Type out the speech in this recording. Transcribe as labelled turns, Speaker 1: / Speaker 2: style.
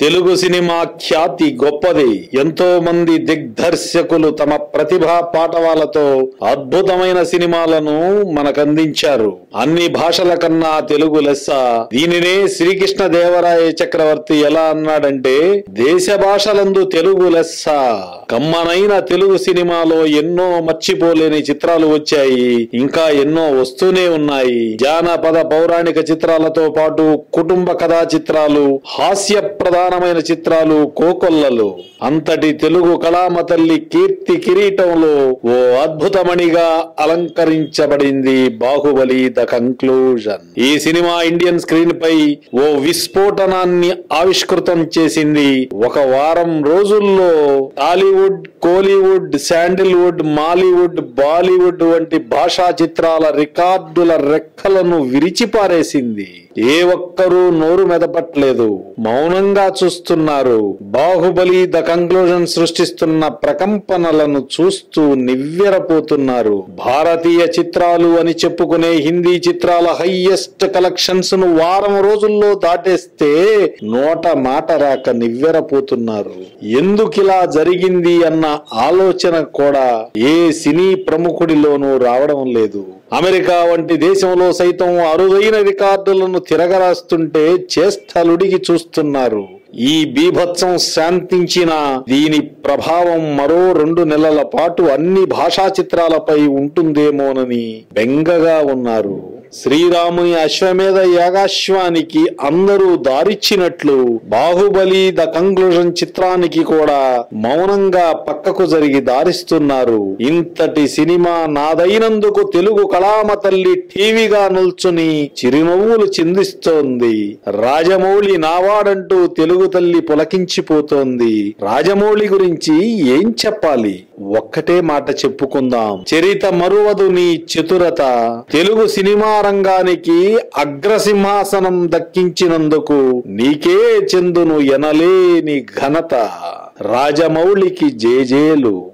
Speaker 1: Telugu cinema ఖ్యాతి గొప్పది. ఎంతో మంది దిగ్దర్శకులు తమ ప్రతిభా పాటవాలతో అద్భుతమైన సినిమాలను మనకందించారు. అన్ని భాషల కన్నా తెలుగు లెస్స. దీనినే శ్రీకృష్ణ దేవరాయ చక్రవర్తి ఎలా అన్నాడంటే దేశ భాషలందు తెలుగు లెస్స. కమ్మనైన తెలుగు సినిమాలో ఎన్నో మర్చిపోలేని చిత్రాలు వచ్చాయి. ఇంకా ఎన్నో వస్తూనే ఉన్నాయి. జానపద పౌరాణిక చిత్రాలతో పాటు కుటుంబ కథా చిత్రాలు హాస్య ప్రధానమైన చిత్రాలు కోకొల్లలు. అంతటి తెలుగు కళామ తల్లి కీర్తి కిరీటంలో ఓ అద్భుతమణిగా అలంకరించబడింది బాహుబలి ద కంక్లూజన్. ఈ సినిమా ఇండియన్ స్క్రీన్ పై ఓ విస్ఫోటనాన్ని ఆవిష్కృతం చేసింది ఒక వారం రోజుల్లో Tollywood Kollywood Sandalwood Mollywood Bollywood వంటి భాషా చిత్రాల రికార్డుల రెక్కలను విరిచిపారేసింది. ఏ ఒక్కరూ నోరు మెదపట్లేదు. మౌనంగా చూస్తున్నారు. బాహుబలి ద కంక్లూజన్ సృష్టిస్తున్న ప్రకంపనలను చూస్తూ నివ్వెరపోతున్నారు. భారతీయ చిత్రాలు అని చెప్పుకునే హిందీ చిత్రాల హైయెస్ట్ కలెక్షన్స్ను వారం రోజుల్లో దాటేస్తే నోట మాట రాక నివ్వెరపోతున్నారు. ఎందుకిలా జరిగింది అన్న ఆలోచన కూడా ఏ సినీ ప్రముఖుడిలోనూ రావడం లేదు. అమెరికా వంటి దేశంలో సైతం అరుదైన రికార్డులను తిరగరాస్తుంటే చేష్టలుడిగి చూస్తున్నారు. ఈ బీభత్సం శాంతించిన దీని ప్రభావం మరో రెండు నెలల పాటు అన్ని భాషా చిత్రాలపై ఉంటుందేమోనని బెంగగా ఉన్నారు. శ్రీరాముని అశ్వమేధ యాగాశ్వానికి అందరూ దారిచ్చినట్లు బాహుబలి ద కంక్లూజన్ చిత్రానికి కూడా మౌనంగా పక్కకు జరిగి దారిస్తున్నారు. ఇంతటి సినిమా నాదైనందుకు తెలుగు కళామ తల్లి టీవీగా నిల్చుని చిరునవ్వులు చిందిస్తోంది. రాజమౌళి నావాడంటూ తెలుగు తల్లి పులకించిపోతోంది. రాజమౌళి గురించి ఏం చెప్పాలి? ఒక్కటే మాట చెప్పుకుందాం. చరిత మరువదు నీ చతురత. తెలుగు సినిమా రంగానికి అగ్రసింహాసనం దక్కించినందుకు నీకే చెందును ఎనలేని ఘనత. రాజమౌళికి జేజేలు.